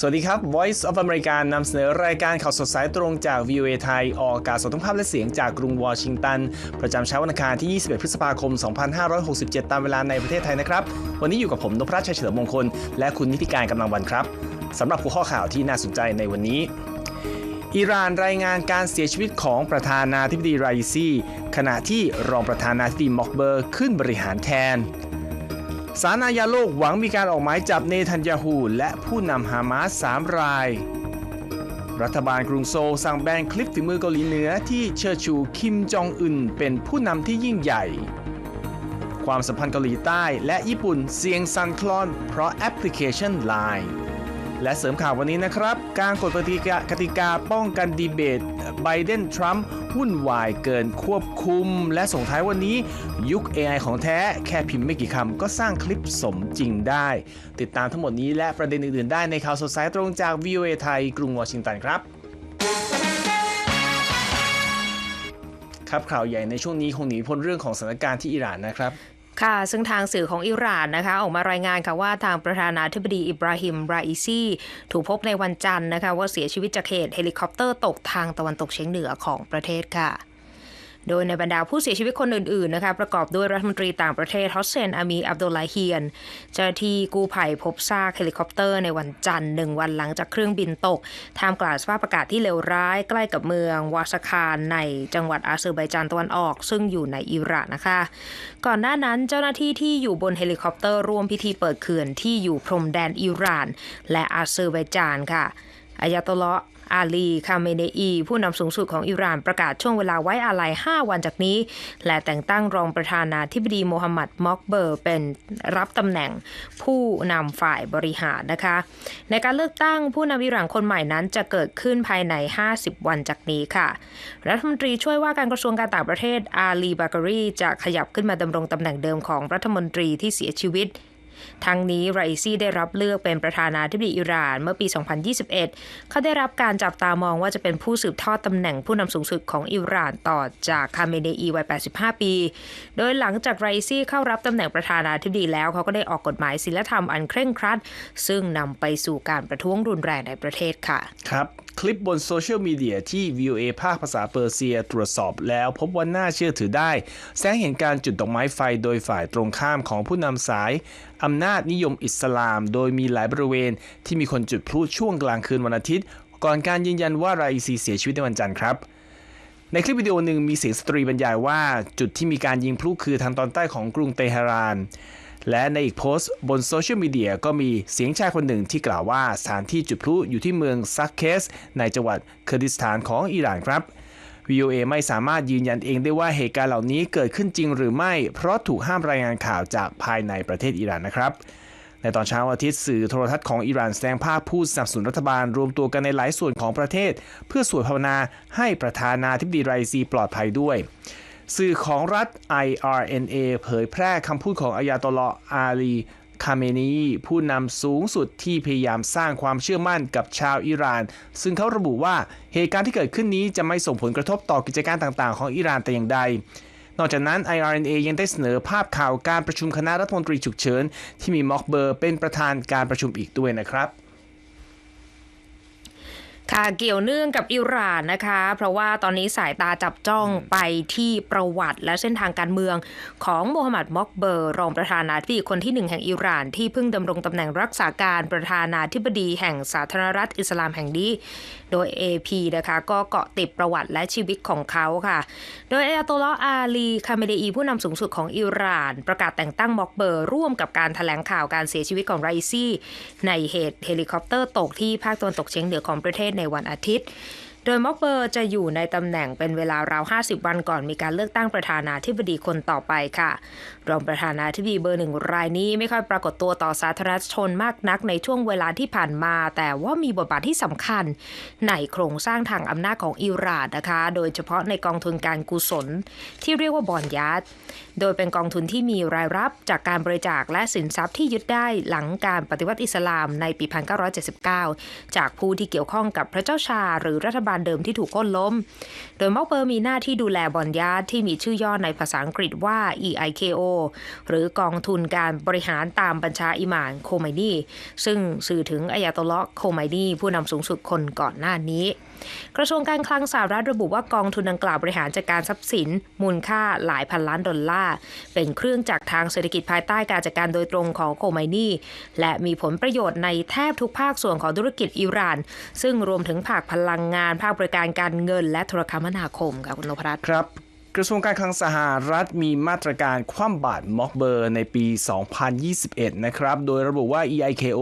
สวัสดีครับ Voice of America นำเสนอรายการข่าวสดสายตรงจาก VOA ไทย ออกอากาศสดทั้งภาพและเสียงจากกรุงวอชิงตัน ประจำเช้าวันอังคารที่ 21 พฤษภาคม 2567 ตามเวลาในประเทศไทยนะครับ วันนี้อยู่กับผมนพรัชชัยเฉลิมมงคล และคุณนิติการกำลังวันครับสำหรับหัวข้อข่าวที่น่าสนใจในวันนี้อิหร่านรายงานการเสียชีวิตของประธานาธิบดีไรซีขณะที่รองประธานาธิบดีมอกเบอร์ขึ้นบริหารแทน สารอาญาโลกหวังมีการออกหมายจับเนทันยาฮูและผู้นำฮามาสสามราย รัฐบาลกรุงโซลสั่งแบนคลิปฝีมือเกาหลีเหนือที่เชิดชูคิมจองอึนเป็นผู้นำที่ยิ่งใหญ่ ความสัมพันธ์เกาหลีใต้และญี่ปุ่นเสียงสั่นคลอนเพราะแอปพลิเคชัน Line และเสริมข่าววันนี้นะครับ การกฎกติกากติกาป้องกันดีเบตไบเดนทรัมป์วุ่นวายเกินควบคุม และส่งท้ายวันนี้ ยุค AI ของแท้แค่พิมพ์ไม่กี่คำก็สร้างคลิปสมจริงได้ ติดตามทั้งหมดนี้และประเด็นอื่นๆ ได้ในข่าวสดสายตรงจาก VOA ไทย กรุงวอชิงตันครับครับข่าวใหญ่ในช่วงนี้คงหนีพ้นเรื่องของสถานการณ์ที่อิหร่านนะครับ ค่ะ ซึ่งทางสื่อของอิหร่านนะคะ ออกมารายงานค่ะว่าทางประธานาธิบดีอิบราฮิม ราอิซีถูกพบในวันจันทร์นะคะ ว่าเสียชีวิตจากเหตุเฮลิคอปเตอร์ตกทางตะวันตกเฉียงเหนือของประเทศค่ะ โดยในบรรดาผู้เสียชีวิตคนอื่นๆนะคะประกอบด้วยรัฐมนตรีต่างประเทศฮอสเซนอามีอับดุลลาเฮียน เจ้าที่กู้ภัยพบซากเฮลิคอปเตอร์ในวันจันทร์หนึ่งวันหลังจากเครื่องบินตกท่ามกลางสภาพอากาศที่เลวร้ายใกล้กับเมืองวาสคานในจังหวัดอาเซอร์ไบจานตะวันออก ซึ่งอยู่ในอิรานนะคะ ก่อนหน้านั้นเจ้าหน้าที่ที่อยู่บนเฮลิคอปเตอร์ร่วมพิธีเปิดเขื่อนที่อยู่พรมแดนอิหร่าน และอาเซอร์ไบจานค่ะอายาตอลลอ อาลีคาเมเนอี ผู้นำสูงสุดของอิหร่านประกาศช่วงเวลาไว้อาลัย 5 วันจากนี้ และแต่งตั้งรองประธานาธิบดีโมฮัมหมัดมอกเบอร์ เป็นรับตำแหน่งผู้นำฝ่ายบริหารนะคะ ในการเลือกตั้งผู้นำอิหร่านคนใหม่นั้นจะเกิดขึ้นภายใน 50 วันจากนี้ค่ะ รัฐมนตรีช่วยว่าการกระทรวงการต่างประเทศอาลีบาการีจะขยับขึ้นมาดำรงตำแหน่งเดิมของรัฐมนตรีที่เสียชีวิต ทั้งนี้ไรซี่ได้รับเลือกเป็นประธานาธิบดีอิหร่านเมื่อปี 2021 เขาได้รับการจับตามองว่าจะเป็นผู้สืบทอดตำแหน่งผู้นำสูงสุดของอิหร่านต่อจากคาเมเนอีวัย 85 ปี โดยหลังจากไรซี่เข้ารับตำแหน่งประธานาธิบดีแล้วเขาก็ได้ออกกฎหมายศีลธรรมอันเคร่งครัด ซึ่งนำไปสู่การประท้วงรุนแรงในประเทศค่ะ ครับ คลิปบนโซเชียลมีเดียที่ VOA ภาคภาษาเปอร์เซียตรวจสอบแล้วพบว่าน่าเชื่อถือได้ แสงเห็นการจุดดอกไม้ไฟโดยฝ่ายตรงข้ามของผู้นำสายอำนาจนิยมอิสลาม โดยมีหลายบริเวณที่มีคนจุดพลุช่วงกลางคืนวันอาทิตย์ ก่อนการยืนยันว่าไรซีเสียชีวิตในวันจันทร์ครับในคลิปวิดีโอหนึ่งมีเสียงสตรีบรรยายว่า จุดที่มีการยิงพลุคือทางตอนใต้ของกรุงเตหะราน และในอีกโพสต์บนโซเชียลมีเดียก็มีเสียงชายคนหนึ่งที่กล่าวว่าสถานที่จุดพลุอยู่ที่เมืองซักเคส ในจังหวัดเคอร์ดิสถานของอิหร่านครับ VOA ไม่สามารถยืนยันเองได้ว่าเหตุการณ์เหล่านี้เกิดขึ้นจริงหรือไม่ เพราะถูกห้ามรายงานข่าวจากภายในประเทศอิหร่านนะครับในตอนเช้าอาทิตย์สื่อโทรทัศน์ของอิหร่านแสดงภาพผู้สนับสนุนรัฐบาลรวมตัวกันในหลายส่วนของประเทศ เพื่อสวดภาวนาให้ประธานาธิบดีไรซีปลอดภัยด้วย สื่อของรัฐ IRNA เผยแพร่คำพูดของอายาตอลออาลีคาเมนีผู้นำสูงสุดที่พยายามสร้างความเชื่อมั่นกับชาวอิหร่าน ซึ่งเขาระบุว่าเหตุการณ์ที่เกิดขึ้นนี้จะไม่ส่งผลกระทบต่อกิจการต่างๆ ของอิหร่านแต่อย่างใด นอกจากนั้น IRNA ยังได้เสนอภาพข่าวการประชุมคณะรัฐมนตรีฉุกเฉินที่มีม็อกเบอร์เป็นประธานการประชุมอีกด้วยนะครับ ค่ะเกี่ยวเนื่องกับอิหร่านนะคะ เพราะว่าตอนนี้สายตาจับจ้องไปที่ประวัติและเส้นทางการเมืองของโมฮัมหมัดมอกเบอร์รองประธานาธิบดีคนที่หนึ่งแห่งอิหร่านที่เพิ่งดำรงตำแหน่งรักษาการประธานาธิบดีแห่งสาธารณรัฐอิสลามแห่งนี้โดย AP นะคะก็เกาะติดประวัติและชีวิตของเขาค่ะ โดยอายาโตลออาลีคาเมเดอีผู้นำสูงสุดของอิหร่าน ประกาศแต่งตั้งม็อกเบอร์ ร่วมกับการถแถลงข่าวการเสียชีวิตของไรซี่ ในเหตุเฮลิคอปเตอร์ตกที่ภาคตะวันตกเฉียงเหนือของประเทศในวันอาทิตย์โดยม็อกเบอร์จะอยู่ในตำแหน่งเป็นเวลาราว 50 วันก่อนมีการเลือกตั้งประธานาธิบดีคนต่อไปค่ะ รองประธานาธิบดีเบอร์หนึ่งรายนี้ไม่ค่อยปรากฏตัวต่อสาธารณชนมากนักในช่วงเวลาที่ผ่านมา แต่ว่ามีบทบาทที่สำคัญ ในโครงสร้างทางอำนาจของอิหร่านนะคะ โดยเฉพาะในกองทุนการกุศล ที่เรียกว่าบอนยาดโดยเป็นกองทุนที่มีรายรับจากการบริจาคและสินทรัพย์ที่ยึดได้หลังการปฏิวัติอิสลามในปี 1979 จากผู้ที่เกี่ยวข้องกับพระเจ้าชา หรือรัฐบาลเดิมที่ถูกโค่นล้ม โดยมอกเบอร์มีหน้าที่ดูแลบอนยาร์ดที่มีชื่อย่อในภาษาอังกฤษว่า EIKO หรือกองทุนการบริหารตามบัญชาอิหม่านโคไมนีซึ่งสื่อถึงอายาตลละโคไมนีผู้นำสูงสุดคนก่อนหน้านี้ กระทรวงการคลังสหรัฐระบุว่ากองทุนดังกล่าวบริหารจัดการทรัพย์สิน มูลค่าหลายพันล้านดอลลาร์ เป็นเครื่องจักรทางเศรษฐกิจภายใต้การจัดการโดยตรงของโคไมนีและมีผลประโยชน์ในแทบทุกภาคส่วนของธุรกิจอิหร่าน ซึ่งรวมถึงภาคพลังงาน ภาคบริการการเงิน และโทรคมนาคมค่ะคุณนพรัตน์ครับ กระทรวงการคลังสหรัฐมีมาตรการคว่ำบาตรม็อกเบอร์ในปี 2021 นะครับ โดยระบุว่า EIKO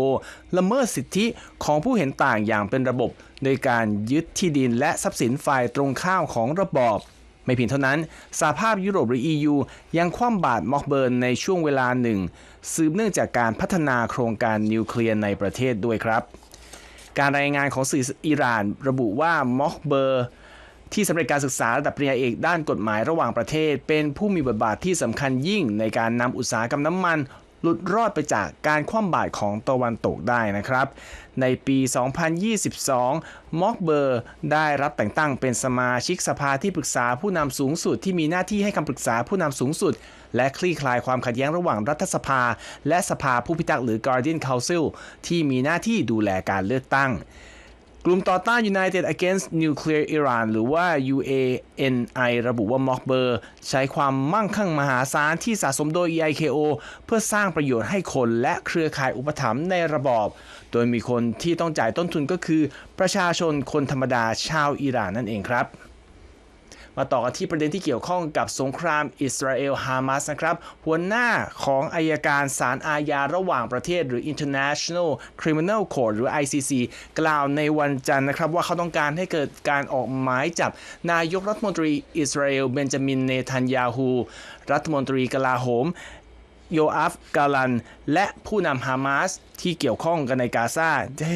ละเมิดสิทธิของผู้เห็นต่างอย่างเป็นระบบ โดยการยึดที่ดินและทรัพย์สินฝ่ายตรงข้ามของระบอบไม่เพียงเท่านั้นสหภาพยุโรปหรือ EU ยังคว่ำบาตรม็อกเบิร์นในช่วงเวลาหนึ่ง สืบเนื่องจากการพัฒนาโครงการนิวเคลียร์ในประเทศด้วยครับ การรายงานของสื่ออิหร่านระบุว่าม็อกเบอร์ ที่สำเร็จการศึกษาระดับปริญญาเอกด้านกฎหมายระหว่างประเทศ เป็นผู้มีบทบาทที่สำคัญยิ่งในการนำอุตสาหกรรมน้ำมัน หลุดรอดไปจากการคว่ำบาตรของตะวันตกได้นะครับ ในปี 2022ม็อกเบอร์ได้รับแต่งตั้งเป็นสมาชิกสภาที่ปรึกษาผู้นำสูงสุดที่มีหน้าที่ให้คำปรึกษาผู้นำสูงสุด และคลี่คลายความขัดแย้งระหว่างรัฐสภา และสภาผู้พิทักษ์หรือ Guardian Council ที่มีหน้าที่ดูแลการเลือกตั้ง กลุ่มต่อต้าน United Against Nuclear Iran หรือว่า UANI ระบุว่าม็อกเบอร์ใช้ความมั่งคั่งมหาศาลที่สะสมโดย EIKO เพื่อสร้างประโยชน์ให้คนและเครือข่ายอุปถัมภ์ในระบอบ โดยมีคนที่ต้องจ่ายต้นทุนก็คือ ประชาชนคนธรรมดาชาวอิหร่านนั่นเองครับ มาต่อกันที่ประเด็นที่เกี่ยวข้องกับสงครามอิสราเอลฮามาสนะครับหัวหน้าของอายการศาลอาญาระหว่างประเทศหรือ International Criminal Court หรือ ICC กล่าวในวันจันทร์นะครับ ว่าเขาต้องการให้เกิดการออกหมายจับนายกรัฐมนตรีอิสราเอลเบนจามินเนทันยาฮูรัฐมนตรีกลาโหม โยอัฟกาลัน และผู้นำฮามาสที่เกี่ยวข้องกันในกาซา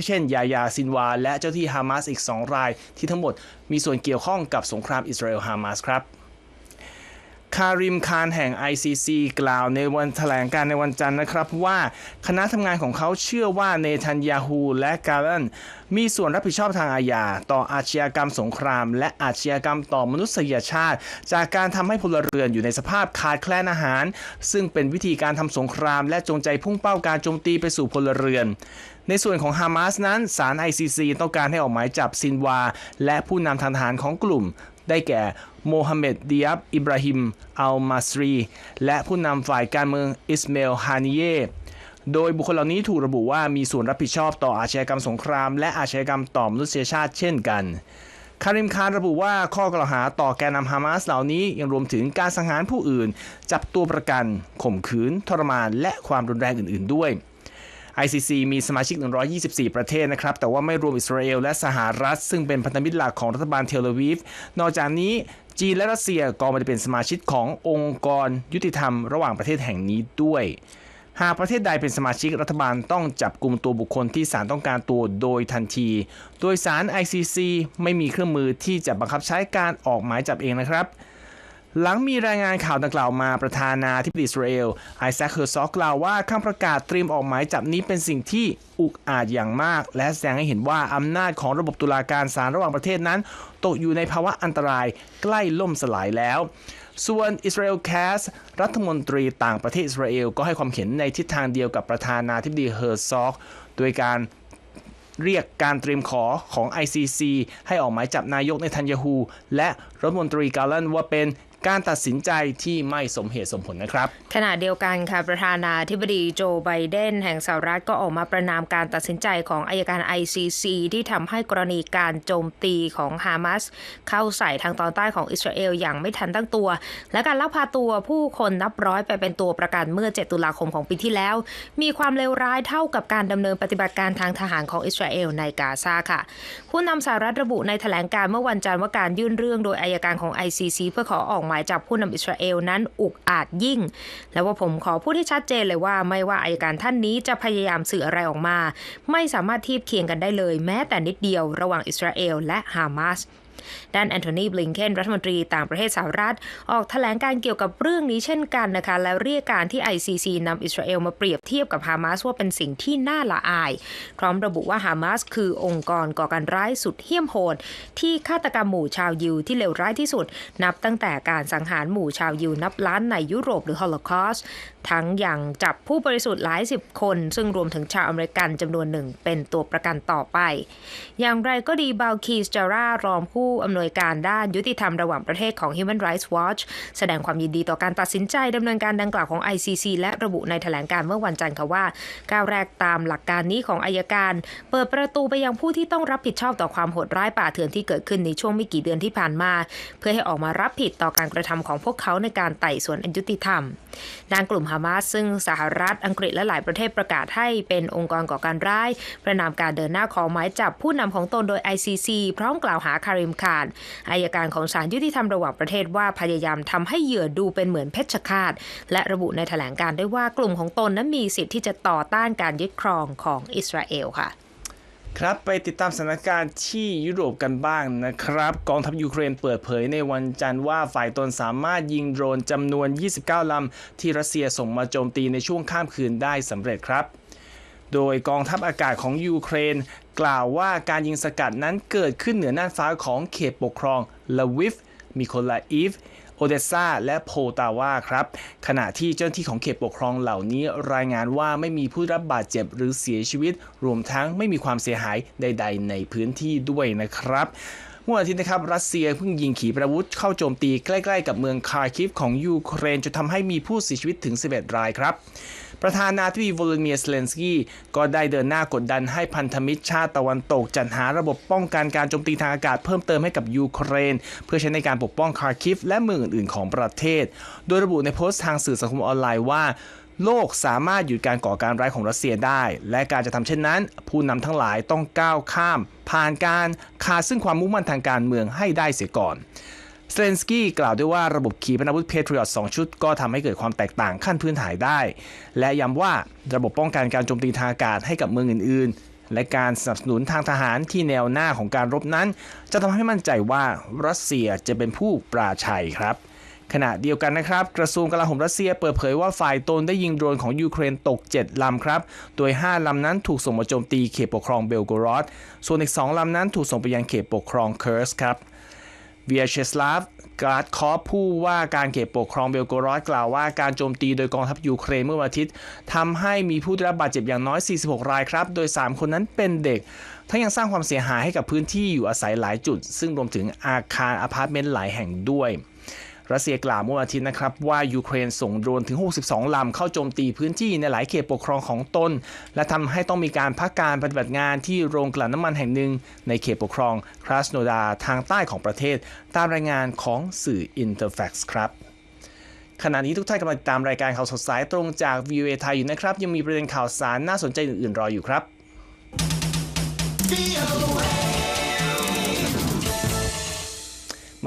เช่น ยายาซินวา และเจ้าที่ฮามาสอีก 2 ราย ที่ทั้งหมดมีส่วนเกี่ยวข้องกับสงครามอิสราเอลฮามาสครับ คาริมคานแห่ง ICC กล่าวในวันแถลงการในวันจันทร์นะครับว่าคณะทำงานของเขาเชื่อว่าเนทันยาฮูและกาลันมีส่วนรับผิดชอบทางอาญาต่ออาชญากรรมสงคราม และอาชญากรรมต่อมนุษยชาติ จากการทำให้พลเรือนอยู่ในสภาพขาดแคลนอาหาร ซึ่งเป็นวิธีการทำสงคราม และจงใจพุ่งเป้าการโจมตีไปสู่พลเรือนในส่วนของฮามาสนั้นศาล ICC ต้องการให้ออกหมายจับซินวา และผู้นำทางทหารของกลุ่ม ได้แก่โมฮัมเหม็ดดิยับอิบราฮิม อัลมาสรี และผู้นำฝ่ายการเมืองอิสเมล ฮานิเย โดยบุคคลเหล่านี้ถูกระบุว่ามีส่วนรับผิดชอบต่ออาชญากรรมสงคราม และอาชญากรรมต่อมนุษยชาติเช่นกัน คาริมคานระบุว่าข้อกล่าวหาต่อแกนนำฮามาสเหล่านี้ยังรวมถึงการสังหารผู้อื่น จับตัวประกัน ข่มขืน ทรมาน และความรุนแรงอื่น ๆ ด้วย ICC มีสมาชิก 124 ประเทศนะครับ แต่ว่าไม่รวมอิสราเอลและสหรัฐ ซึ่งเป็นพันธมิตรหลักของรัฐบาลเทลอาวีฟ นอกจากนี้จีนและรัสเซียก็ม่ได้เป็นสมาชิกขององค์กรยุติธรรมระหว่างประเทศแห่งนี้ด้วย หากประเทศใดเป็นสมาชิกรัฐบาลต้องจับกลุ่มตัวบุคคลที่ศาลต้องการตัวโดยทันที โดยศาล ICC ไม่มีเครื่องมือที่จะบังคับใช้การออกหมายจับเองนะครับ หลังมีรายงานข่าวดังกล่าวมาประธานาธิบดีอิสราเอลไอแซคเฮอร์ซอกกล่าวว่าคำประกาศเตรียมออกหมายจับนี้เป็นสิ่งที่อุกอาจอย่างมาก และแสดงให้เห็นว่าอำนาจของระบบตุลาการศาลระหว่างประเทศนั้น ตกอยู่ในภาวะอันตรายใกล้ล่มสลายแล้ว ส่วนอิสราเอลแคสรัฐมนตรีต่างประเทศอิสราเอลก็ให้ความเห็นในทิศทางเดียวกับประธานาธิบดีเฮอร์ซอกโดยการเรียกการเตรียมขอของ ICC ให้ออกหมายจับนายกเนทันยาฮูและรัฐมนตรีกาลันว่าเป็น การตัดสินใจที่ไม่สมเหตุสมผลนะครับ ขณะเดียวกันค่ะประธานาธิบดีโจไบเดนแห่งสหรัฐก็ออกมาประนามการตัดสินใจของอายการ ICC ที่ทำให้กรณีการโจมตีของฮามาสเข้าใส่ทางตอนใต้ของอิสราเอลอย่างไม่ทันตั้งตัว และการลักพาตัวผู้คนนับร้อยไปเป็นตัวประกันเมื่อ 7 ตุลาคมของปีที่แล้ว มีความเลวร้ายเท่ากับการดำเนินปฏิบัติการทางทหารของอิสราเอลในกาซาค่ะ ผู้นำสหรัฐระบุในแถลงการเมื่อวันจันทร์ว่าการยื่นเรื่องโดยอายการของ ICC เพื่อขอออกหมายจับผู้นำอิสราเอลนั้นอุกอาจยิ่ง และว่าผมขอพูดให้ชัดเจนเลยว่า ไม่ว่าอายการท่านนี้จะพยายามสื่ออะไรออกมา ไม่สามารถทีบเคียงกันได้เลย แม้แต่นิดเดียวระหว่างอิสราเอลและฮามาส ด้านแอนโทนีบลิงเคนรัฐมนตรีต่างประเทศสหรัฐ ออกแถลงการเกี่ยวกับเรื่องนี้เช่นกันนะคะ แล้วเรียกการที่ ICC นำอิสราเอลมาเปรียบเทียบกับฮามาสว่าเป็นสิ่งที่น่าละอาย พร้อมระบุว่าฮามาสคือองค์กรก่อการร้ายสุดเหี้ยมโหด ที่ฆาตกรรมหมู่ชาวยิวที่เลวร้ายที่สุด นับตั้งแต่การสังหารหมู่ชาวยิวนับล้านในยุโรปหรือฮอลโลคอสต์ ทั้งย่างจับผู้บริสุทธิ์หลายสิบคน ซึ่งรวมถึงชาวอเมริกันจำนวนหนึ่งเป็นตัวประกันต่อไป อย่างไรก็ดีบาลคีสจารารองผู้อำนวยการด้านยุติธรรมระหว่างประเทศของ Human Rights Watch แสดงความยินดีต่อการตัดสินใจดำเนินการดังกล่าวของ ICC และระบุในแถลงการเมื่อวันจันทร์ค่ะว่า ก้าวแรกตามหลักการนี้ของอายการ เปิดประตูไปยังผู้ที่ต้องรับผิดชอบต่อความโหดร้ายป่าเถื่อนที่เกิดขึ้นในช่วงไม่กี่เดือนที่ผ่านมา เพื่อให้ออกมารับผิดต่อการกระทำของพวกเขาในการไต่สวนอันยุติธรรมด้านกลุ่มฮามาสซึ่งสหรัฐอังกฤษและหลายประเทศประกาศให้เป็นองค์กรก่อการร้ายประนามการเดินหน้าของหมายจับผู้นำของตนโดย ICC พร้อมกล่าวหาคาริมคานอายการของศาลยุติธรรมระหว่างประเทศว่าพยายามทำให้เหยื่อดูเป็นเหมือนเพชฌฆาต และระบุในแถลงการด้วยว่ากลุ่มของตนนั้นมีสิทธิ์ที่จะต่อต้านการยึดครองของอิสราเอลค่ะ ครับไปติดตามสถานการณ์ที่ยุโรปกันบ้างนะครับ กองทัพยูเครนเปิดเผยในวันจันทร์ว่าฝ่ายตนสามารถยิงโดรนจำนวน 29 ลำ ที่รัสเซียส่งมาโจมตีในช่วงข้ามคืนได้สำเร็จครับ โดยกองทัพอากาศของยูเครน กล่าวว่าการยิงสกัดนั้นเกิดขึ้นเหนือน่านฟ้าของเขตปกครองลาวิฟมิโคลาอีฟ โอเดสซาและโพตาวาครับ ขณะที่เจ้าหน้าที่ของเขตปกครองเหล่านี้รายงานว่าไม่มีผู้รับบาดเจ็บหรือเสียชีวิต รวมทั้งไม่มีความเสียหายใด ๆ ในพื้นที่ด้วยนะครับ มื่อวันอาทิตย์นะครับรัสเซียเพิ่งยิงขีปนาวุธเข้าโจมตีใกล้ๆกับเมืองคาร์คิฟของยูเครนจนทำให้มีผู้เสียชีวิตถึง 11 รายครับประธานาธิบดีโวลดิเมียร์เซเลนสกี้ก็ได้เดินหน้ากดดันให้พันธมิตรชาติตะวันตก จัดหาระบบป้องกันการโจมตีทางอากาศเพิ่มเติมให้กับยูเครน เพื่อใช้ในการปกป้องคาร์คิฟและเมืองอื่นๆ ของประเทศ โดยระบุในโพสต์ทางสื่อสังคมออนไลน์ว่า โลกสามารถหยุดการก่อการร้ายของรัสเซียได้ และการจะทำเช่นนั้น ผู้นำทั้งหลายต้องก้าวข้าม ผ่านการขาดซึ่งความมุ่งมั่นทางการเมืองให้ได้เสียก่อนเซเลนสกี้กล่าวด้วยว่าระบบขีปนาวุธเพทริอต2ชุดก็ทำให้เกิดความแตกต่างขั้นพื้นฐานได้ และย้ำว่าระบบป้องกันการโจมตีทางอากาศให้กับเมืองอื่น ๆ และการสนับสนุนทางทหารที่แนวหน้าของการรบนั้น จะทำให้มั่นใจว่ารัสเซียจะเป็นผู้ปราชัยครับ ขณะเดียวกันนะครับ กระทรวงกลาโหมรัสเซียเปิดเผยว่าฝ่ายตนได้ยิงโดรนของยูเครนตก 7 ลำครับ โดย 5 ลำนั้นถูกส่งมาโจมตีเขตปกครองเบลโกรอด ส่วนอีก 2 ลำนั้นถูกส่งไปยังเขตปกครองเคิร์สครับเวียเชสลาฟการ์ดคอฟผู้ว่าการเขตปกครองเบลโกรอดกล่าวว่าการโจมตีโดยกองทัพยูเครนเมื่อวันอาทิตย์ทำให้มีผู้ได้รับบาดเจ็บอย่างน้อย 46 รายครับ โดย 3 คนนั้นเป็นเด็ก ทั้งยังสร้างความเสียหายให้กับพื้นที่อยู่อาศัยหลายจุด ซึ่งรวมถึงอาคารอพาร์ตเมนต์หลายแห่งด้วย รัสเซียกล่าวเมื่อวันอาทิตย์นะครับว่ายูเครนส่งโดรนถึง 62 ลำเข้าโจมตีพื้นที่ในหลายเขตปกครองของตน และทำให้ต้องมีการพักการปฏิบัติงานที่โรงกลั่นน้ำมันแห่งหนึ่ง ในเขตปกครองคราสโนดาทางใต้ของประเทศ ตามรายงานของสื่อ Interfax ครับขณะนี้ทุกท่านกำลังติดตามรายการข่าวสดสายตรงจาก VOA ไทยอยู่นะครับ ยังมีประเด็นข่าวสารน่าสนใจอื่น ๆ รออยู่ครับ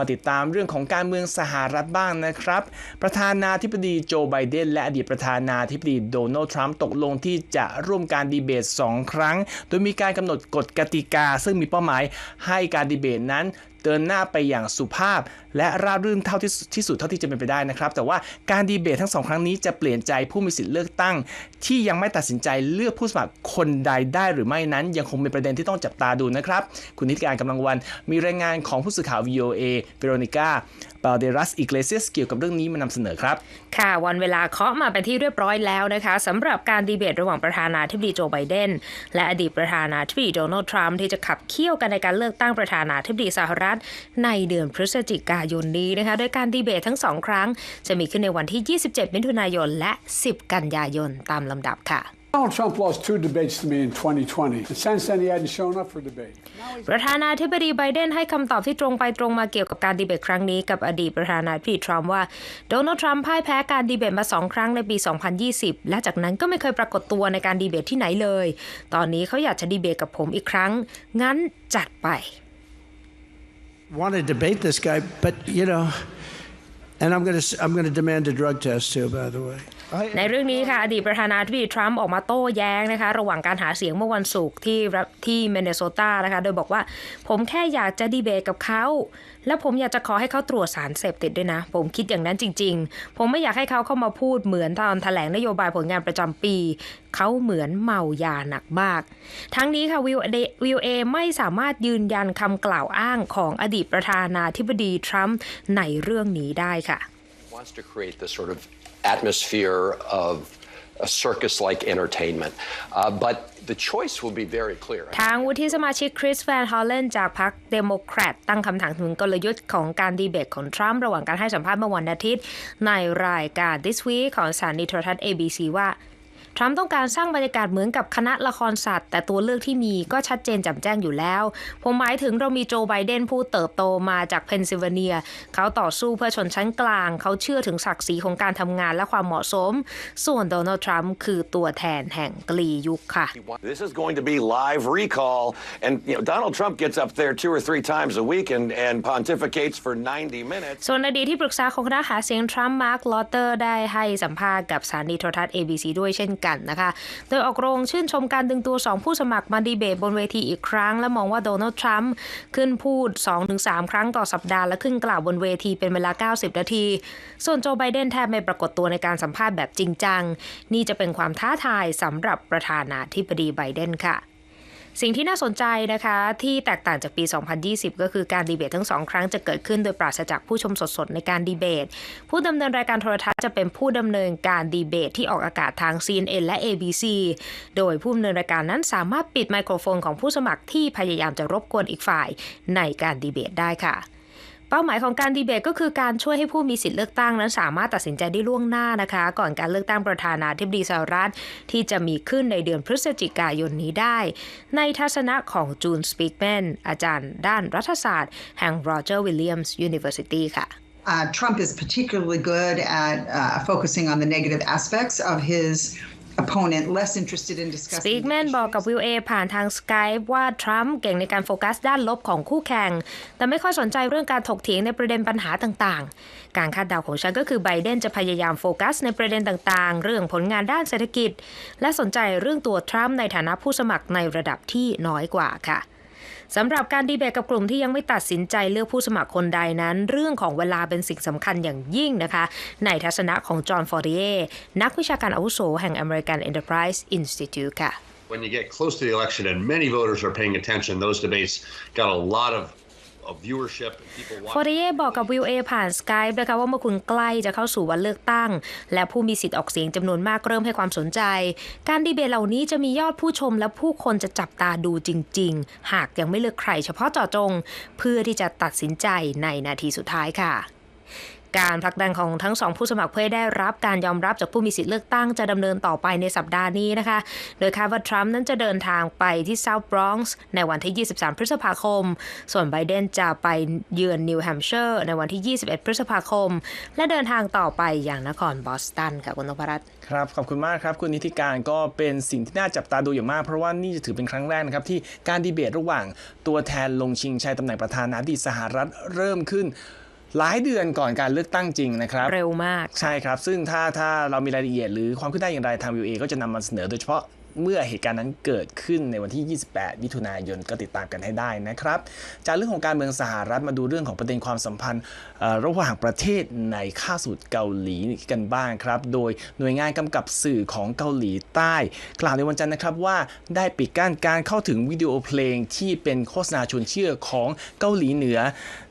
มาติดตามเรื่องของการเมืองสหรัฐบ้างนะครับ ประธานาธิบดีโจไบเดนและอดีตประธานาธิบดีโดนัลด์ทรัมป์ตกลงที่จะร่วมการดีเบต 2 ครั้ง โดยมีการกำหนดกฎกติกา ซึ่งมีเป้าหมายให้การดีเบตนั้น เดินหน้าไปอย่างสุภาพ และราบรื่นเท่าที่ที่สุดเท่าที่จะเป็นไปได้นะครับ แต่ว่าการดีเบตทั้งสองครั้งนี้จะเปลี่ยนใจผู้มีสิทธิ์เลือกตั้ง ที่ยังไม่ตัดสินใจเลือกผู้สมัครคนใดได้หรือไม่นั้น ยังคงเป็นประเด็นที่ต้องจับตาดูนะครับ คุณนิติการกำลังวันมีรายงานของผู้สื่อข่าว VOA เวโรนิก้าปาเดรัสอิกเลเซียสเกี่ยวกับเรื่องนี้มานำเสนอครับ ค่ะ วันเวลาเคาะมาเป็นที่เรียบร้อยแล้วนะคะสำหรับการดีเบตระหว่างประธานาธิบดีโจไบเดนและอดีตประธานาธิบดีโดนัลด์ทรัมป์ที่จะขับเคี่ยวกันในการเลือกตั้งประธานาธิบดีสหรัฐในเดือนพฤศจิกายนนี้นะคะโดยการดีเบตทั้งสองครั้ง จะมีขึ้นในวันที่ 27 มิถุนายน และ 10 กันยายนตามลำดับค่ะ Donald Trump lost two debates to me in 2020. And since then, he hadn't shown up for debate. Now he's ประธานาธิบดีไบเดนให้คำตอบที่ตรงไปตรงมาเกี่ยวกับการดีเบตครั้งนี้กับอดีตประธานาธิบดีทรัมป์ว่าโดนัลด์ทรัมป์พ่ายแพ้การดีเบตมาสองครั้งในปี 2020 และจากนั้นก็ไม่เคยปรากฏตัวในการดีเบตที่ไหนเลย ตอนนี้เขาอยากจะดีเบตกับผมอีกครั้ง งั้นจัดไป want to debate this guy, but you know, And I'm going to I'm going to demand a drug test too, by the way. ในเรื่องนี้ค่ะอดีตประธานาธิบดีทรัมป์ออกมาโต้แย้งนะคะ ระหว่างการหาเสียงเมื่อวันศุกร์ที่รัฐที่มินนิโซตานะคะ โดยบอกว่า ผมแค่อยากจะดีเบตกับเขา และผมอยากจะขอให้เขาตรวจสารเสพติดด้วยนะ ผมคิดอย่างนั้นจริง ๆ ผมไม่อยากให้เขาเข้ามาพูดเหมือนตอนแถลงนโยบายผลงานประจำปี เขาเหมือนเมายาหนักมาก ทั้งนี้ค่ะวิวเดวิวเอไม่สามารถยืนยันคำกล่าวอ้างของอดีตประธานาธิบดีทรัมป์ในเรื่องนี้ได้ค่ะ atmosphere of a circus like entertainment. Uh, but the choice will be very clear. ทางวุฒิสมาชิกคริสแวนฮอลเลนจากพรรคเดโมแครตตั้งคำถามถึงกลยุทธ์ของการดีเบตของทรัมป์ระหว่างการให้สัมภาษณ์เมื่อวันอาทิตย์ ในรายการ This Week ของสถานีโทรทัศน์ ABC ว่า ทรัมป์ต้องการสร้างบรรยากาศเหมือนกับคณะละครสัตว์ แต่ตัวเลือกที่มีก็ชัดเจนแจ่มแจ้งอยู่แล้ว ผมหมายถึงเรามีโจไบเดนผู้เติบโตมาจากเพนซิลเวเนีย เขาต่อสู้เพื่อชนชั้นกลาง เขาเชื่อถึงศักดิ์ศรีของการทำงานและความเหมาะสม ส่วนโดนัลด์ทรัมป์คือตัวแทนแห่งกลียุคค่ะ This is going to be live recall, and you know Donald Trump gets up there two or three times a week and, and pontificates for 90 minutes. ส่วนอดีตที่ปรึกษาของคณะหาเสียงทรัมป์มาร์คลอตเตอร์ได้ให้สัมภาษณ์กับสถานีโทรทัศน์ ABC ด้วยเช่นกันนะคะ โดยออกโรงชื่นชมการดึงตัว 2 ผู้สมัครมาดีเบตบนเวทีอีกครั้ง และมองว่าโดนัลด์ทรัมป์ขึ้นพูด 2-3 ครั้งต่อสัปดาห์และขึ้นกล่าวบนเวทีเป็นเวลา 90 นาที ส่วนโจไบเดนแทบไม่ปรากฏตัวในการสัมภาษณ์แบบจริงจัง นี่จะเป็นความท้าทายสำหรับประธานาธิบดีไบเดนค่ะ สิ่งที่น่าสนใจนะคะที่แตกต่างจากปี 2020 ก็คือการดีเบตทั้งสองครั้งจะเกิดขึ้นโดยปราศจากผู้ชมสดๆ ในการดีเบต ผู้ดำเนินรายการโทรทัศน์จะเป็นผู้ดำเนินการดีเบตที่ออกอากาศทาง CNN และ ABC โดยผู้ดำเนินรายการนั้นสามารถปิดไมโครโฟนของผู้สมัครที่พยายามจะรบกวนอีกฝ่ายในการดีเบตได้ค่ะ เป้าหมายของการดีเบตก็คือการช่วยให้ผู้มีสิทธิ์เลือกตั้งนั้นสามารถตัดสินใจได้ล่วงหน้านะคะ ก่อนการเลือกตั้งประธานาธิบดีสหรัฐที่จะมีขึ้นในเดือนพฤศจิกายนนี้ได้ ในทัศนะของจูนสปีกแมนอาจารย์ด้านรัฐศาสตร์ แห่ง Roger Williams University ค่ะ Uh, Trump is particularly good at uh, focusing on the negative aspects of his opponent, less interested in ส discussing. ปีกแมน the บอกกับ issues. วิวเอผ่านทางสกายว่า ทรัมป์เก่งในการโฟกัสด้านลบของคู่แข่ง แต่ไม่ค่อยสนใจเรื่องการถกเถียงในประเด็นปัญหาต่างๆ การคาดเดาของฉันก็คือไบเดนจะพยายามโฟกัสในประเด็นต่างๆ เรื่องผลงานด้านเศรษฐกิจ และสนใจเรื่องตัวทรัมป์ในฐานะผู้สมัครในระดับที่น้อยกว่าค่ะ สำหรับการดีเบตกับกลุ่มที่ยังไม่ตัดสินใจเลือกผู้สมัครคนใดนั้น เรื่องของเวลาเป็นสิ่งสำคัญอย่างยิ่งนะคะ ในทัศนะของจอห์นฟอร์เ i นักวิชาการอาวุโสแห่ง American Enterprise Institute ค่ะ when you get close to the election and many voters are paying attention, those debates got a lot of, of viewership ฟอเรเ i บอกกับวิวเอผ่านสกายนะคะว่าเมื่อคุณใกล้จะเข้าสู่วันเลือกตั้ง และผู้มีสิทธิ์ออกเสียงจำนวนมากเริ่มให้ความสนใจ การดีเบตเหล่านี้จะมียอดผู้ชมและผู้คนจะจับตาดูจริง ๆ หากยังไม่เลือกใครเฉพาะเจาะจง เพื่อที่จะตัดสินใจในนาทีสุดท้ายค่ะ การผลักดันของทั้งสองผู้สมัครเพื่อได้รับการยอมรับจากผู้มีสิทธิ์เลือกตั้งจะดำเนินต่อไปในสัปดาห์นี้นะคะ โดยคาดว่าทรัมป์นั้นจะเดินทางไปที่เซาท์บรอนซ์ในวันที่ 23 พฤษภาคม ส่วนไบเดนจะไปเยือนนิวแฮมป์เชอร์ในวันที่ 21 พฤษภาคม และเดินทางต่อไปอย่างนครบอสตันค่ะคุณนพรัตน์ครับ ขอบคุณมากครับ คุณนิติการก็เป็นสิ่งที่น่าจับตาดูอย่างมาก เพราะว่านี่จะถือเป็นครั้งแรกนะครับที่การดีเบตระหว่างตัวแทนลงชิงชัยตำแหน่งประธานาธิบดีสหรัฐเริ่มขึ้น หลายเดือนก่อนการเลือกตั้งจริงนะครับ เร็วมาก ใช่ครับ ซึ่งถ้าถ้าเรามีรายละเอียดหรือความคืบหน้าอย่างไรทางวิวเอก็จะนำมาเสนอโดยเฉพาะเมื่อเหตุการณ์นั้นเกิดขึ้นในวันที่ 28 มิถุนายนก็ติดตามกันให้ได้นะครับ จากเรื่องของการเมืองสหรัฐมาดูเรื่องของประเด็นความสัมพันธ์เอ่อระหว่างประเทศในข้าสูตรเกาหลีกันบ้างครับ โดยหน่วยงานกำกับสื่อของเกาหลีใต้ กล่าวในวันจันทร์นะครับว่าได้ปิดกั้นการเข้าถึงวิดีโอเพลงที่เป็นโฆษณาชวนเชื่อของเกาหลีเหนือ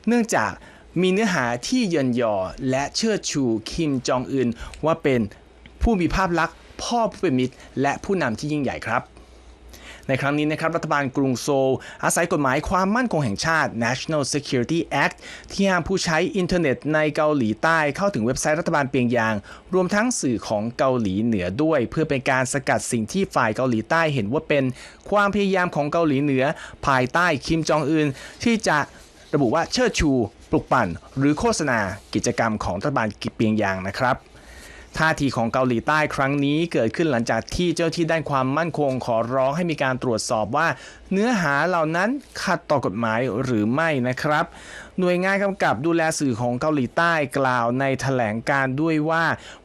เนื่องจาก มีเนื้อหาที่เยินยอและเชิดชูคิมจองอึนว่าเป็นผู้มีภาพลักษณ์พ่อผู้เป็นมิตร และผู้นำที่ยิ่งใหญ่ครับ ในครั้งนี้นะครับ รัฐบาลกรุงโซล อาศัยกฎหมายความมั่นคงแห่งชาติ National Security Act ที่ห้ามผู้ใช้อินเทอร์เน็ตในเกาหลีใต้เข้าถึงเว็บไซต์รัฐบาลเปียงยาง รวมทั้งสื่อของเกาหลีเหนือด้วย เพื่อเป็นการสกัดสิ่งที่ฝ่ายเกาหลีใต้เห็นว่าเป็นความพยายามของเกาหลีเหนือ ภายใต้คิมจองอึนที่จะ ระบุว่าเชิดชู ปลุกปั่น หรือโฆษณากิจกรรมของรัฐบาลกิเปียงยางนะครับท่าทีของเกาหลีใต้ครั้งนี้เกิดขึ้นหลังจากที่เจ้าที่ด้านความมั่นคงขอร้องให้มีการตรวจสอบว่า เนื้อหาเหล่านั้นขัดต่อกฎหมายหรือไม่นะครับ หน่วยงานกำกับดูแลสื่อของเกาหลีใต้กล่าวในแถลงการด้วยว่า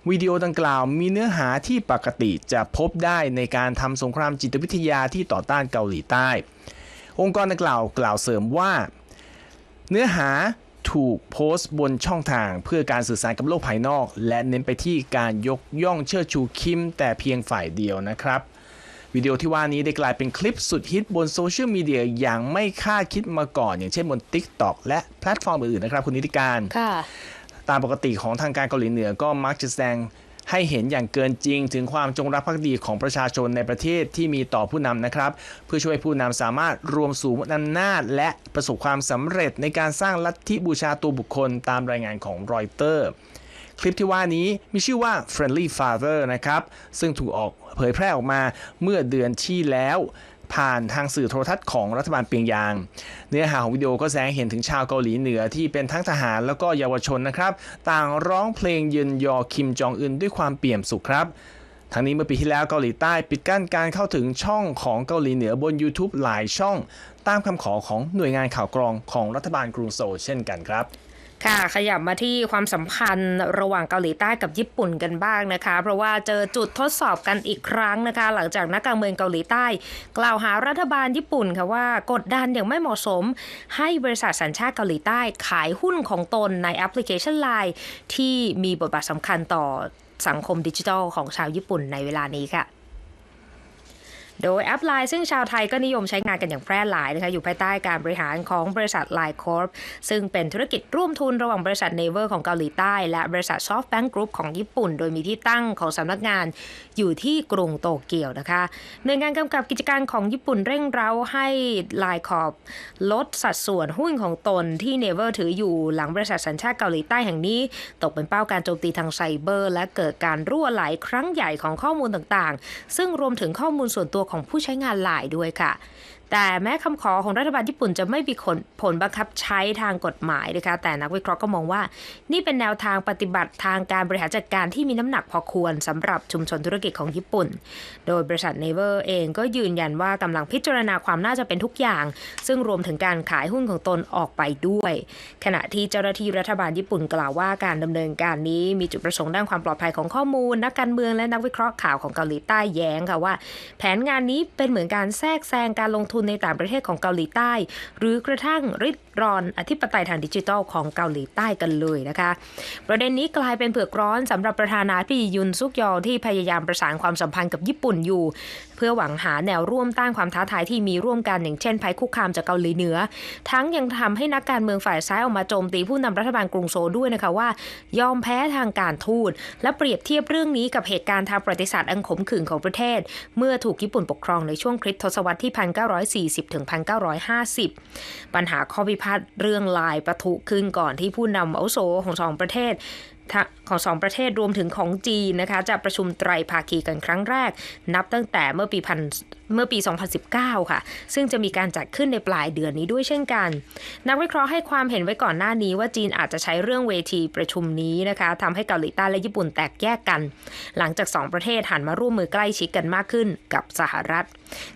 วิดีโอดังกล่าวมีเนื้อหาที่ปกติจะพบได้ในการทำสงครามจิตวิทยาที่ต่อต้านเกาหลีใต้ องค์กรดังกล่าวกล่าวเสริมว่า เนื้อหาถูกโพสต์บนช่องทางเพื่อการสื่อสารกับโลกภายนอก และเน้นไปที่การยกย่องเชิดชูคิม แต่เพียงฝ่ายเดียวนะครับ วิดีโอที่ว่านี้ได้กลายเป็นคลิปสุดฮิตบนโซเชียลมีเดียอย่างไม่คาดคิดมาก่อน อย่างเช่นบน TikTok และแพลตฟอร์มอื่นๆนะครับ คุณนิติการค่ะตามปกติของทางการเกาหลีเหนือก็มักจะแสดง ให้เห็นอย่างเกินจริง ถึงความจงรักภักดีของประชาชนในประเทศที่มีต่อผู้นำนะครับ เพื่อช่วยผู้นำสามารถรวมสู่อำนาจ และประสบความสำเร็จในการสร้างลัทธิบูชาตัวบุคคลตามรายงานของรอยเตอร์คลิปที่ว่านี้มีชื่อว่า Friendly Father นะครับ ซึ่งถูกออกเผยแพร่ออกมาเมื่อเดือนที่แล้ว ผ่านทางสื่อโทรทัศน์ของรัฐบาลเปียงยาง เนื้อหาของวิดีโอก็แสดงเห็นถึงชาวเกาหลีเหนือที่เป็นทั้งทหารแล้วก็เยาวชนนะครับ ต่างร้องเพลงเยินยอคิมจองอึนด้วยความเปี่ยมสุขครับทั้งนี้เมื่อปีที่แล้วเกาหลีใต้ปิดกั้นการเข้าถึงช่องของเกาหลีเหนือบน YouTube หลายช่อง ตามคำขอของหน่วยงานข่าวกรองของรัฐบาลกรุงโซลเช่นกันครับ ค่ะขยับมาที่ความสัมพันธ์ระหว่างเกาหลีใต้กับญี่ปุ่นกันบ้างนะคะ เพราะว่าเจอจุดทดสอบกันอีกครั้งนะคะ หลังจากนักการเมืองเกาหลีใต้ กล่าวหารัฐบาลญี่ปุ่นค่ะว่ากดดันอย่างไม่เหมาะสม ให้บริษัทสัญชาติเกาหลีใต้ขายหุ้นของตนในแอปพลิเคชัน Line ที่มีบทบาทสำคัญต่อสังคมดิจิทัลของชาวญี่ปุ่นในเวลานี้ค่ะ โดยแอปไลน์ซึ่งชาวไทยก็นิยมใช้งานกันอย่างแพร่หลายนะคะอยู่ภายใต้การบริหารของบริษัทไลน์คอร์ปซึ่งเป็นธุรกิจร่วมทุนระหว่างบริษัทเนเวอร์ของเกาหลีใต้ และบริษัทซอฟต์แบงก์กรุ๊ปของญี่ปุ่น โดยมีที่ตั้งของสำนักงานอยู่ที่กรุงโตเกียวนะคะหน่วยงานกำกับกิจการของญี่ปุ่นเร่งเร้าให้ไลน์คอร์ปลดสัดส่วนหุ้นของตนที่เนเวอร์ถืออยู่หลังบริษัทสัญชาติเกาหลีใต้แห่งนี้ ตกเป็นเป้าการโจมตีทางไซเบอร์ และเกิดการรั่วไหลครั้งใหญ่ของข้อมูลต่างๆ ซึ่งรวมถึงข้อมูลส่วนตัวของผู้ใช้งานไลน์ด้วยค่ะ แต่แม้คำขอของรัฐบาลญี่ปุ่นจะไม่มีผลผลบังคับใช้ทางกฎหมายนะคะแต่นักวิเคราะห์ก็มองว่า นี่เป็นแนวทางปฏิบัติทางการบริหารจัดการที่มีน้ำหนักพอควรสำหรับชุมชนธุรกิจของญี่ปุ่น โดยบริษัทเนเวอร์เองก็ยืนยันว่ากำลังพิจารณาความน่าจะเป็นทุกอย่าง ซึ่งรวมถึงการขายหุ้นของตนออกไปด้วย ขณะที่เจ้าหน้าที่รัฐบาลญี่ปุ่นกล่าวว่าการดำเนินการนี้มีจุดประสงค์ด้านความปลอดภัยของข้อมูล นักการเมืองและนักวิเคราะห์ข่าวของเกาหลีใต้แย้งค่ะว่า แผนงานนี้เป็นเหมือนการแทรกแซงการลงทุนในต่างประเทศของเกาหลีใต้ หรือกระทั่งริดรอนอธิปไตยทางดิจิทัลของเกาหลีใต้กันเลยนะคะ ประเด็นนี้กลายเป็นเผือกร้อนสำหรับประธานาธิบดียุนซุกยอที่พยายามประสานความสัมพันธ์กับญี่ปุ่นอยู่ เพื่อหวังหาแนวร่วมต้านความท้าทายที่มีร่วมกันอย่างเช่นภัยคุกคามจากเกาหลีเหนือ ทั้งยังทำให้นักการเมืองฝ่ายซ้ายออกมาโจมตีผู้นำรัฐบาลกรุงโซลด้วยนะคะว่า ยอมแพ้ทางการทูตและเปรียบเทียบเรื่องนี้กับเหตุการณ์ทางประวัติศาสตร์อันขมขื่นของประเทศ เมื่อถูกญี่ปุ่นปกครองในช่วงคริสตศตวรรษที่1940 ถึง 1950 ปัญหาข้อพิพาทเรื่องลายประทุขึ้นก่อนที่ผู้นำอาวุโสของสองประเทศ ของสองประเทศรวมถึงของจีนนะคะจะประชุมไตรภาคีกันครั้งแรก นับตั้งแต่เมื่อปีพันเมื่อปี 2019 ค่ะ ซึ่งจะมีการจัดขึ้นในปลายเดือนนี้ด้วยเช่นกัน นักวิเคราะห์ให้ความเห็นไว้ก่อนหน้านี้ว่าจีนอาจจะใช้เรื่องเวทีประชุมนี้นะคะทำให้เกาหลีใต้และญี่ปุ่นแตกแยกกัน หลังจาก 2 ประเทศหันมาร่วมมือใกล้ชิดกันมากขึ้นกับสหรัฐ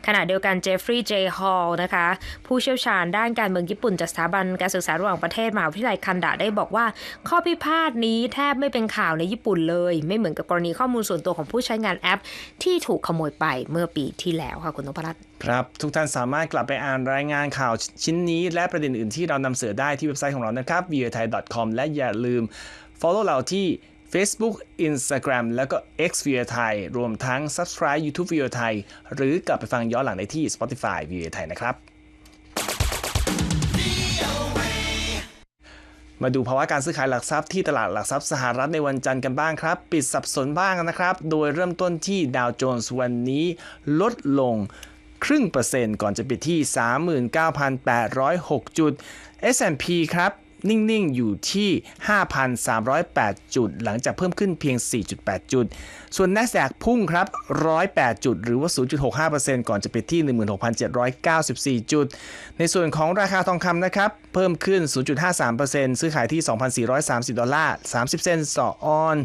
ขณะเดียวกันเจฟฟรีย์เจฮอลนะคะ ผู้เชี่ยวชาญด้านการเมืองญี่ปุ่นจากสถาบันการศึกษาระหว่างประเทศมหาวิทยาลัยคันดะได้บอกว่า ข้อพิพาทนี้แทบไม่เป็นข่าวในญี่ปุ่นเลย ไม่เหมือนกับกรณีข้อมูลส่วนตัวของผู้ใช้งานแอป ที่ถูกขโมยไปเมื่อปีที่แล้วค่ะคุณนพรัตน์ครับ ทุกท่านสามารถกลับไปอ่านรายงานข่าวชิ้นนี้ และประเด็นอื่นที่เรานำเสนอได้ที่เว็บไซต์ของเรานะครับ v i a t h a i com และอย่าลืม follow เราที่ Facebook Instagram แล้วก็ X v i a t h a i รวมทั้ง subscribe YouTube v i a t h a i หรือกลับไปฟังย้อนหลังได้ที่ Spotify v i a t h a i นะครับ มาดูภาวะการซื้อขายหลักทรัพย์ที่ตลาดหลักทรัพย์สหรัฐในวันจันทร์กันบ้างครับ ปิดสับสนบ้างนะครับ โดยเริ่มต้นที่ดาวโจนส์วันนี้ลดลงครึ่งเปอร์เซ็นต์ก่อนจะปิดที่ 39,806 จุด S&P ครับ นิ่ง ๆ อยู่ที่ 5,308 จุด หลังจากเพิ่มขึ้นเพียง 4.8 จุด ส่วน NASDAQ พุ่งครับ 108 จุด หรือว่า 0.65%ก่อนจะปิดที่ 16,794 จุด ในส่วนของราคาทองคำนะครับ เพิ่มขึ้น 0.53%ซื้อขายที่ 2,430 ดอลลาร์ 30 เซนต์ต่อออน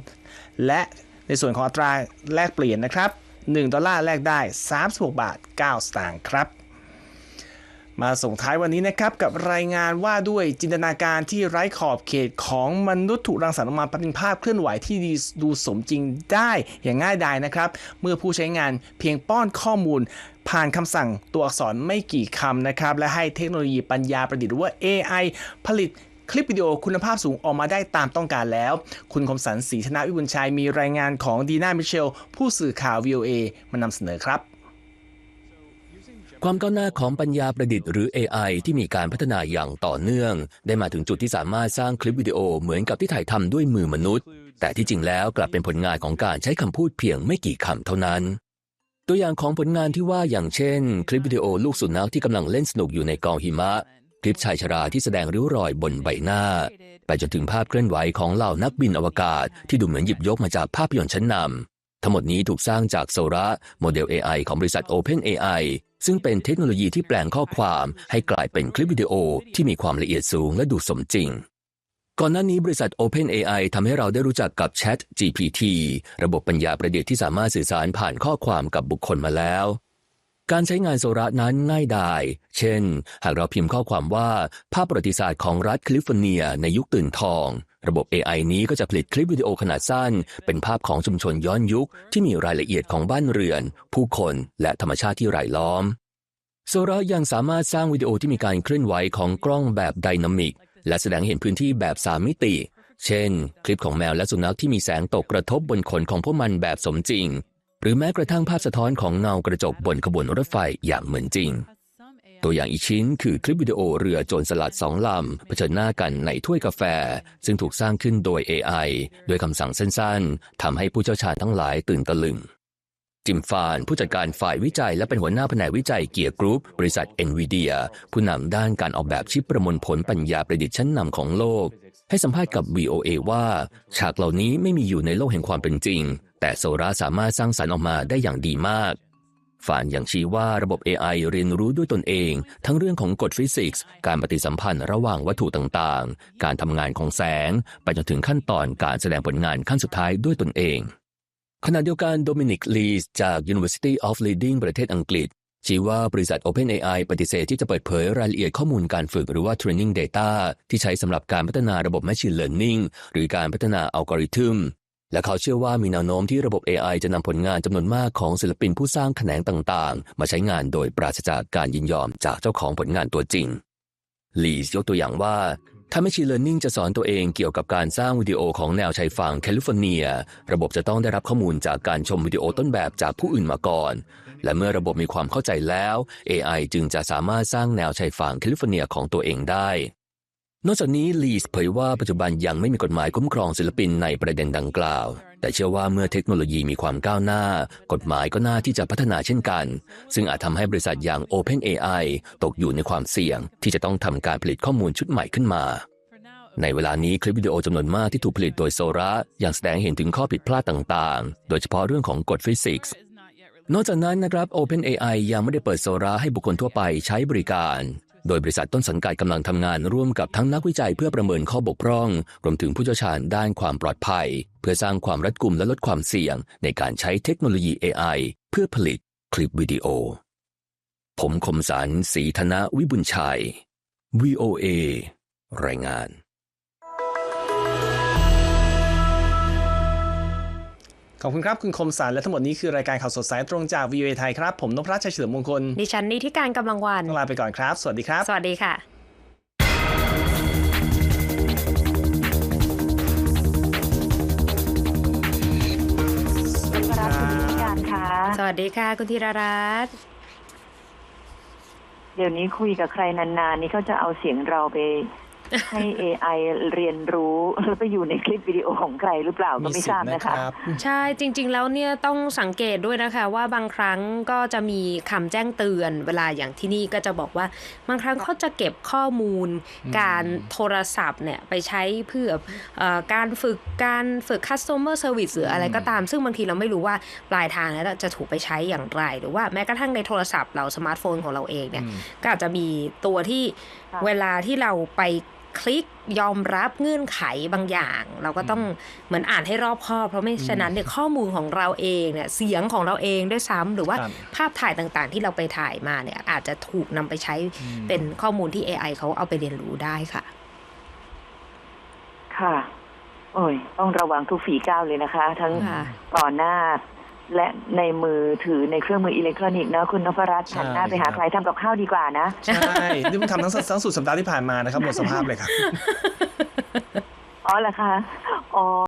และในส่วนของอัตราแลกเปลี่ยนนะครับ 1 ดอลลาร์แลกได้ 36 บาท 9 สตางค์ครับ มาส่งท้ายวันนี้นะครับกับรายงานว่าด้วยจินตนาการที่ไร้ขอบเขตของมนุษย์ถูกรังสรรค์ออกมาเป็นภาพเคลื่อนไหวที่ดีดูสมจริงได้อย่างง่ายดายนะครับ เมื่อผู้ใช้งานเพียงป้อนข้อมูล ผ่านคำสั่งตัวอักษรไม่กี่คำนะครับ และให้เทคโนโลยีปัญญาประดิษฐ์หรือว่า AI ผลิตคลิปวิดีโอคุณภาพสูงออกมาได้ตามต้องการแล้ว คุณคมสันศรีธนะวิบุญชัยมีรายงานของดีน่ามิเชล ผู้สื่อข่าว VOA มานำเสนอครับ ความก้าวหน้าของปัญญาประดิษฐ์หรือ AI ที่มีการพัฒนาอย่างต่อเนื่อง ได้มาถึงจุดที่สามารถสร้างคลิปวิดีโอเหมือนกับที่ถ่ายทำด้วยมือมนุษย์ แต่ที่จริงแล้วกลับเป็นผลงานของการใช้คำพูดเพียงไม่กี่คำเท่านั้น ตัวอย่างของผลงานที่ว่าอย่างเช่น คลิปวิดีโอลูกสุนัขที่กำลังเล่นสนุกอยู่ในกองหิมะ คลิปชายชราที่แสดงริ้วรอยบนใบหน้า ไปจนถึงภาพเคลื่อนไหวของเหล่านักบินอวกาศ ที่ดูเหมือนหยิบยกมาจากภาพยนตร์ชั้นนำทั้งหมดนี้ถูกสร้างจากโซระโมเดล AI ของบริษัท OpenAI ซึ่งเป็นเทคโนโลยีที่แปลงข้อความให้กลายเป็นคลิปวิดีโอที่มีความละเอียดสูงและดูสมจริง ก่อนหน้านี้บริษัท OpenAI ทำให้เราได้รู้จักกับ Chat GPT ระบบปัญญาประดิษฐ์ที่สามารถสื่อสารผ่านข้อความกับบุคคลมาแล้วการใช้งานโซระนั้นง่ายดาย เช่น หากเราพิมพ์ข้อความว่า ภาพประวัติศาสตร์ของรัฐแคลิฟอร์เนียในยุคตื่นทอง ระบบ AI นี้ก็จะผลิตคลิปวิดีโอขนาดสั้น เป็นภาพของชุมชนย้อนยุค ที่มีรายละเอียดของบ้านเรือน ผู้คนและธรรมชาติที่รายล้อมโซระยังสามารถสร้างวิดีโอที่มีการเคลื่อนไหวของกล้องแบบไดนามิก และแสดงเห็นพื้นที่แบบ3มิติ เช่น คลิปของแมวและสุนัขที่มีแสงตกกระทบบนขนของพวกมันแบบสมจริง หรือแม้กระทั่งภาพสะท้อนของเงากระจกบนขบวนรถไฟอย่างเหมือนจริง ตัวอย่างอีกชิ้นคือคลิปวิดีโอเรือโจรสลัดสองลำเผชิญหน้ากันในถ้วยกาแฟ ซึ่งถูกสร้างขึ้นโดย AI โดยคำสั่งสั้นๆทำให้ผู้เชี่ยวชาญทั้งหลายตื่นตะลึง จิมฟานผู้จัดการฝ่ายวิจัยและเป็นหัวหน้าแผนกวิจัยเกียร์กรุ๊ปบริษัท NVIDIA ผู้นำด้านการออกแบบชิปประมวลผลปัญญาประดิษฐ์ชั้นนำของโลก ให้สัมภาษณ์กับ VOA ว่า ฉากเหล่านี้ไม่มีอยู่ในโลกแห่งความเป็นจริง แต่โซราสามารถสร้างสรรค์ออกมาได้อย่างดีมาก ฟานยังชี้ว่าระบบ AI เรียนรู้ด้วยตนเอง ทั้งเรื่องของกฎฟิสิกส์ การปฏิสัมพันธ์ระหว่างวัตถุต่างๆ การทำงานของแสง ไปจนถึงขั้นตอนการแสดงผลงานขั้นสุดท้ายด้วยตนเอง ขณะเดียวกันโดมินิกลีสจาก University of Leading ประเทศอังกฤษ ชี้ว่าบริษัท OpenAI ปฏิเสธที่จะเปิดเผยรายละเอียดข้อมูลการฝึกหรือว่า Training Data ที่ใช้สำหรับการพัฒนาระบบ Machine Learning หรือการพัฒนาอัลกอริทึม และเขาเชื่อว่ามีแนวโน้มที่ระบบ AI จะนำผลงานจำนวนมากของศิลปินผู้สร้างแขนงต่างๆ มาใช้งานโดยปราศจากการยินยอมจากเจ้าของผลงานตัวจริงลีสยกตัวอย่างว่า ถ้า Machine Learning จะสอนตัวเองเกี่ยวกับการสร้างวิดีโอของแนวชายฝั่งแคลิฟอร์เนีย ระบบจะต้องได้รับข้อมูลจากการชมวิดีโอต้นแบบจากผู้อื่นมาก่อน และเมื่อระบบมีความเข้าใจแล้ว AI จึงจะสามารถสร้างแนวชายฝั่งแคลิฟอร์เนียของตัวเองได้ นอกจากนี้ลีสเผยว่าปัจจุบันยังไม่มีกฎหมายคุ้มครองศิลปินในประเด็นดังกล่าว แต่เชื่อว่าเมื่อเทคโนโลยีมีความก้าวหน้า กฎหมายก็น่าที่จะพัฒนาเช่นกัน ซึ่งอาจทำให้บริษัทอย่าง OpenAI ตกอยู่ในความเสี่ยง ที่จะต้องทำการผลิตข้อมูลชุดใหม่ขึ้นมา ในเวลานี้คลิปวิดีโอจำนวนมากที่ถูกผลิตโดยโซระยังแสดงเห็นถึงข้อผิดพลาดต่างๆ โดยเฉพาะเรื่องของกฎฟิสิกส์นอกจากนั้นนะครับ OpenAI ยังไม่ได้เปิดโซราให้บุคคลทั่วไปใช้บริการ โดยบริษัทต้นสังกัดกำลังทำงานร่วมกับทั้งนักวิจัยเพื่อประเมินข้อบกพร่อง รวมถึงผู้เชี่ยวชาญด้านความปลอดภัย เพื่อสร้างความรัดกุมและลดความเสี่ยง ในการใช้เทคโนโลยี AI เพื่อผลิตคลิปวิดีโอ ผมคมสารศรีธนวิบุญชัย VOA รายงาน ขอบคุณครับคุณคมสันและทั้งหมดนี้คือรายการข่าวสดสายตรงจาก VOA ไทยครับ ผมนพรัชชัยเฉลิมมงคล ดิฉันนิธิการกำลังวันต้องลาไปก่อนครับ สวัสดีครับ สวัสดีค่ะครับคุณนิติการคะสวัสดีค่ะ คุณธีรรัตน์เดี๋ยวนี้คุยกับใครนานๆ นี่เขาจะเอาเสียงเราไป ให้ AI เรียนรู้แล้วไปอยู่ในคลิปวิดีโอของใครหรือเปล่าก็ไม่ทราบนะคะ ใช่จริง ๆ แล้วเนี่ยต้องสังเกตด้วยนะคะ ว่าบางครั้งก็จะมีคำแจ้งเตือนเวลาอย่างที่นี่ก็จะบอกว่าบางครั้งเขาจะเก็บข้อมูล การโทรศัพท์เนี่ยไปใช้เพื่อเออการฝึกการฝึก customer service หรืออะไรก็ตาม ซึ่งบางทีเราไม่รู้ว่าปลายทางแล้วจะถูกไปใช้อย่างไร หรือว่าแม้กระทั่งในโทรศัพท์เราสมาร์ทโฟนของเราเองเนี่ยก็อาจจะมีตัวที่ค่ะเวลาที่เราไป คลิกยอมรับเงื่อนไขบางอย่าง เราก็ต้องเหมือนอ่านให้รอบคอบ เพราะไม่ฉะนั้นเนี่ยข้อมูลของเราเองเนี่ยเสียงของเราเองด้วยซ้ำหรือว่าครับภาพถ่ายต่างๆ ที่เราไปถ่ายมาเนี่ยอาจจะถูกนำไปใช้เป็นข้อมูลที่ AI เขาเอาไปเรียนรู้ได้ค่ะ ค่ะ โอ้ยต้องระวังทุกฝีก้าวเลยนะคะ ทั้งค่ะต่อหน้า และในมือถือในเครื่องมืออิเล็กทรอนิกส์นะคุณนพรัตน์ใช่หันหน้าไปหาครับใครทำกับข้าวดีกว่านะ ใช่ นี่มันทำทั้งทั้งสุดสัปดาห์ที่ผ่านมานะครับหมดสภาพเลยครับ อ๋อเหรอคะ อ๋อ